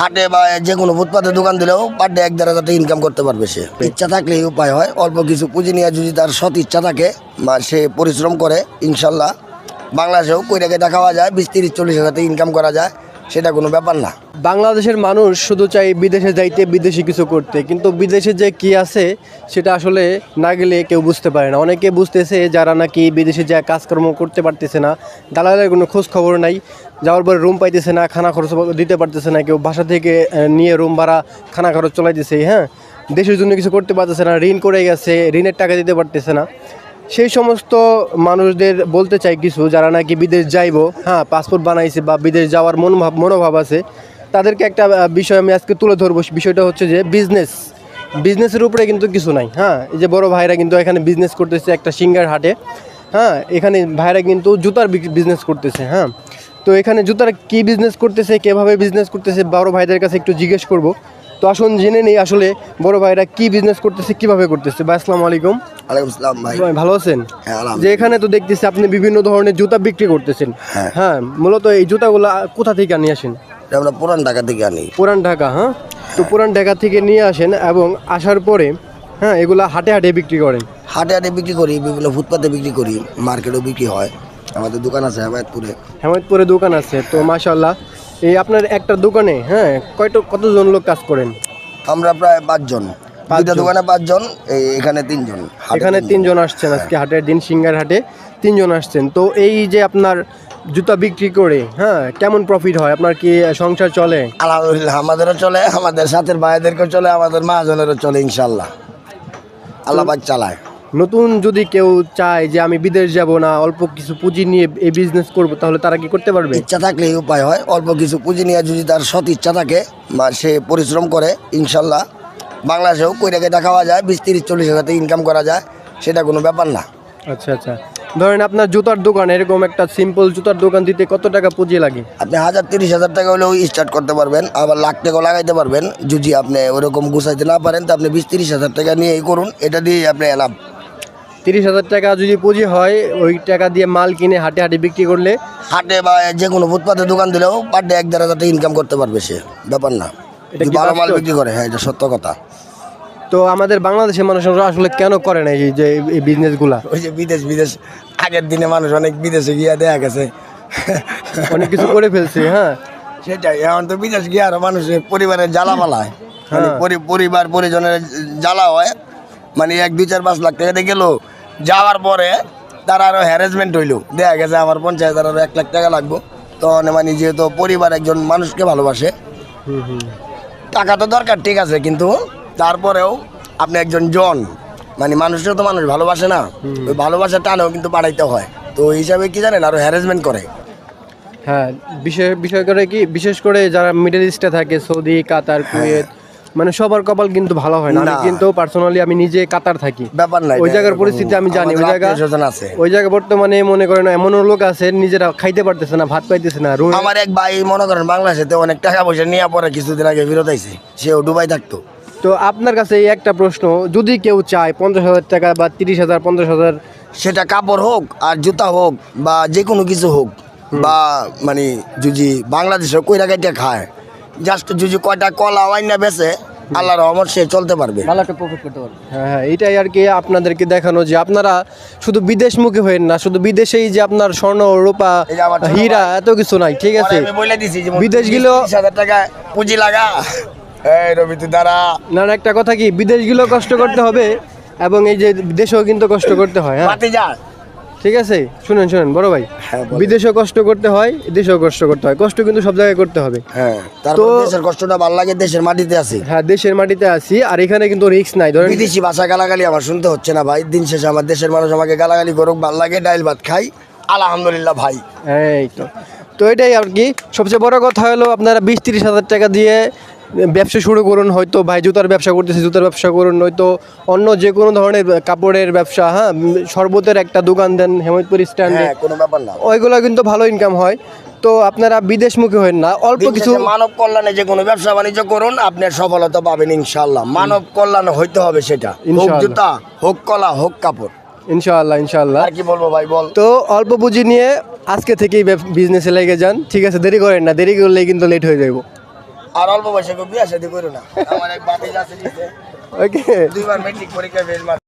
হাটে বা যে কোনো ফুটপাতে দোকান দিলেও পার ডে এক দেড় হাজার টাকা ইনকাম করতে পারবে সে। ইচ্ছা থাকলেই উপায় হয়। অল্প কিছু পুঁজি নিয়ে যদি তার সৎ ইচ্ছা থাকে, বা সে পরিশ্রম করে, ইনশাল্লাহ বাংলাদেশেও কই রেখে দেখাওয়া যায়, বিশ তিরিশ চল্লিশ হাজার টাকা ইনকাম করা যায়। সেটা কোনো ব্যাপার না। বাংলাদেশের মানুষ শুধু চাই বিদেশে যাইতে, বিদেশি কিছু করতে। কিন্তু বিদেশে যে কি আছে, সেটা আসলে না গেলে কেউ বুঝতে পারে না। অনেকে বুঝতেছে যারা নাকি বিদেশে যা কাজকর্ম করতে পারতেছে না। দালালের কোনো খোঁজ খবর নাই। যাওয়ার পরে রুম পাইতেছে না, খানা খরচ দিতে পারতেছে না। কেউ বাসা থেকে নিয়ে রুম ভাড়া, খানা খরচ চলাই চলাইতেছে হ্যাঁ? দেশের জন্য কিছু করতে পারতেছে না, ঋণ করে গেছে, ঋণের টাকা দিতে পারতেছে না। সেই সমস্ত মানুষদের বলতে চাই কিছু, যারা নাকি বিদেশ যাইব হ্যাঁ পাসপোর্ট বানাইছে বা বিদেশ যাওয়ার মনোভাব মনোভাব আছে, তাদেরকে একটা বিষয় আমি আজকে তুলে ধরবো। বিষয়টা হচ্ছে যে বিজনেস বিজনেসের উপরে কিন্তু কিছু নাই হ্যাঁ। এই যে বড় ভাইরা কিন্তু এখানে বিজনেস করতেছে একটা সিঙ্গার হাটে হ্যাঁ। এখানে ভাইরা কিন্তু জুতার বিজনেস করতেছে হ্যাঁ। তো এখানে জুতার কি বিজনেস করতেছে, কীভাবে বিজনেস করতেছে, বড় ভাইদের কাছে একটু জিজ্ঞেস করব। তো আসুন জেনে নেই আসলে বড় ভাইরা কি বিজনেস করতেছে, কীভাবে করতেছে। বা আসসালামু আলাইকুম। আলাইকুম আসসালাম ভাই। ভাই ভালো আছেন? হ্যাঁ যে এখানে তো দেখতেছি আপনি বিভিন্ন ধরনের জুতা বিক্রি করতেছেন। হ্যাঁ। হ্যাঁ মূলত এই জুতাগুলো কোথা থেকে নিয়ে আসেন? আমরা পুরান ঢাকা থেকে আনি। পুরান ঢাকা হ্যাঁ? তো পুরান ঢাকা থেকে নিয়ে আসেন এবং আসার পরে হ্যাঁ এগুলা হাটে হাটে বিক্রি করেন। হাটে হাটে বিক্রি করি বিভিন্ন ফুটপাতে বিক্রি করি মার্কেটেও বিক্রি হয়। আমাদের দোকান আছে হেমায়তপুরে। হেমন্তপুরে দোকান আছে তো মাশাল্লাহ এই আপনার একটা দোকানে হ্যাঁ কয়টা কতজন লোক কাজ করেন? আমরা প্রায় পাঁচজন। দুইটা দোকানে পাঁচজন এখানে তিনজন এখানে তিনজন। আসছেন আজকে হাটের দিন সিঙ্গার হাটে তিনজন আসছেন। তো এই যে আপনার জুতা বিক্রি করে হ্যাঁ কেমন প্রফিট হয়? আপনার কি সংসার চলে? আলহামদুলিল্লাহ আমাদেরও চলে আমাদের সাথের ভাইদেরকেও চলে আমাদের মাহাজনেরও চলে ইনশাল্লাহ আল্লাহ চালায়। নতুন যদি কেউ চায় যে আমি বিদেশ যাব না অল্প কিছু পুঁজি নিয়ে এই বিজনেস করব তাহলে তারা কি করতে পারবে? ইচ্ছা থাকলেই উপায় হয় অল্প কিছু পুঁজি নিয়ে যদি তার সৎ ইচ্ছা থাকে সে পরিশ্রম করে ইনশাল্লাহ বাংলাদেশেও কই রেখে দেখাওয়া যায় বিশ তিরিশ চল্লিশ হাজার ইনকাম করা যায় সেটা কোনো ব্যাপার না। আচ্ছা আচ্ছা। ধরেন আপনার জুতার দোকান এরকম একটা সিম্পল জুতার দোকান দিতে কত টাকা পুঁজি লাগে? আপনি হাজার তিরিশ হাজার টাকা হলেও স্টার্ট করতে পারবেন আবার লাখ টাকাও লাগাইতে পারবেন যদি আপনি ওরকম গুছাইতে না পারেন তো আপনি বিশ তিরিশ হাজার টাকা নিয়েই করুন এটা দিয়েই আপনি এলাম। তিরিশ হাজার টাকা যদি পুঁজি হয় ওই টাকা দিয়ে মাল কিনে হাটে হাটে বিক্রি করলে? হাটে বা যে কোনো ফুটপাতে দোকান দিলেও পার ডে এক দেড় হাজার টাকা ইনকাম করতে পারবে সে ব্যাপার না। ভালো মাল বিক্রি করে হ্যাঁ এটা সত্য কথা। তো আমাদের বাংলাদেশের মানুষরা আসলে কেন করে না এই যে এই বিজনেসগুলা ওই যে বিদেশ বিদেশ আগের দিনে মানুষ অনেক বিদেশে গিয়া দেখা গেছে। অনেক কিছু করে ফেলছে হ্যাঁ। সেটাই এখন তো বিদেশ গিয়ে আরও মানুষের পরিবারের জ্বালা পালায়। মানে হ্যাঁ। পরিবার পরিজনের জ্বালা হয়। মানে এক দুই চার পাঁচ লাখ টাকা দিয়ে গেল। যাওয়ার পরে তার আরও হ্যারাসমেন্ট হইল। দেখা গেছে আমার পঞ্চায়েত আরও এক লাখ টাকা লাগবো। তখন মানে যেহেতু পরিবার একজন মানুষকে ভালোবাসে। হুম হুম। টাকা তো দরকার ঠিক আছে কিন্তু তারপরেও আপনি একজন জন মানে মানুষও তো মানুষ ভালোবাসে না? ওই ভালোবাসার টানেও কিন্তু বাড়াইতে হয়। তো ওই হিসাবে কি জানেন আরও হ্যারাসমেন্ট করে। হ্যাঁ বিশেষ বিষয় করে কি বিশেষ করে যারা মিডল ইস্টে থাকে সৌদি কাতার কুয়েত মানে সবার কপাল কিন্তু ভালো হয় না। আমি কিন্তু পার্সোনালি আমি নিজে কাতার থাকি। ব্যাপার নাই ওই জায়গার পরিস্থিতি আমি জানি ওই জায়গা আছে। ওই জায়গা বর্তমানে মনে করেন এমন লোক আছে নিজেরা খাইতে পারতেছে না ভাত পাইতেছে না আমার এক ভাই মনে করেন বাংলাদেশে অনেক টাকা পয়সা নিয়ে পরে কিছুদিন আগে ফেরত আইছে সেও দুবাই থাকতো। তো আপনার কাছে এই একটা প্রশ্ন যদি কেউ চায় পঞ্চাশ হাজার টাকা বা তিরিশ হাজার পঞ্চাশ হাজার সেটা কাপড় হোক আর জুতা হোক বা যে কোনো কিছু হোক বা মানে যদি বাংলাদেশে কইরা কাইটা খায় জাস্ট যদি কয়টা কলা ওয়াইনা বেচে আল্লাহ রহমত সে চলতে পারবে। ভালো একটা প্রফিট করতে পারবে। হ্যাঁ হ্যাঁ এইটাই আর কি আপনাদেরকে দেখানো যে আপনারা শুধু বিদেশমুখী হয়েন না শুধু বিদেশেই যে আপনার স্বর্ণ রূপা হীরা এত কিছু নাই ঠিক আছে? আমি বলে দিছি যে বিদেশ গেলেও- বিশ হাজার টাকা পুঁজি লাগা। এই রবি তুই দাঁড়া। না না একটা কথা কি বিদেশ গেলেও কষ্ট করতে হবে এবং এই যে দেশেও কিন্তু কষ্ট করতে হয় হ্যাঁ? পাতি যা ঠিক আছে? শুনেন শুনেন বড় ভাই। হ্যাঁ। বিদেশেও কষ্ট করতে হয় দেশেও কষ্ট করতে হয়। কষ্ট কিন্তু সব জায়গায় করতে হবে। হ্যাঁ তো- দেশের কষ্টটা ভালো লাগে দেশের মাটিতে আছে। হ্যাঁ দেশের মাটিতে আছি আর এখানে কিন্তু রিস্ক নাই। ধরেন বিদেশি ভাষা গালাগালি আমার শুনতে হচ্ছে না ভাই। দিন শেষে আমার দেশের মানুষ আমাকে গালাগালি করুক ভালো লাগে ডাইল ভাত খাই। আলহামদুলিল্লাহ ভাই। এই তো। তো এটাই আর কি। সবচেয়ে বড় কথা হলো আপনারা বিশ তিরিশ হাজার টাকা দিয়ে ব্যবসা শুরু করুন হয়তো ভাই জুতার ব্যবসা করতেছে জুতার ব্যবসা করুন নয়তো অন্য যে কোনো ধরনের কাপড়ের ব্যবসা হ্যাঁ শরবতের একটা দোকান দেন হেমন্তপুর স্ট্যান্ডে কোনো ব্যাপার না। ওইগুলো কিন্তু ভালো ইনকাম হয়। তো আপনারা বিদেশমুখী হন না অল্প কিছু মানব কল্যাণে যে কোনো ব্যবসা বাণিজ্য করুন আপনি সফলতা পাবেন ইনশাল্লাহ মানব কল্যাণ হইতে হবে সেটা। হোক জুতা হোক কলা হোক কাপড়। ইনশাআল্লাহ ইনশাআল্লাহ। আর কি বলব ভাই বল। তো অল্প পুঁজি নিয়ে আজকে থেকেই বিজনেসে লেগে যান। ঠিক আছে দেরি করেন না দেরি করলেই কিন্তু লেট হয়ে যাব আর অল্প বয়সে বিয়ে শাদি করো না। আমার এক বাতি আছে ওকে দুইবার মেট্রিক পরীক্ষা ফেল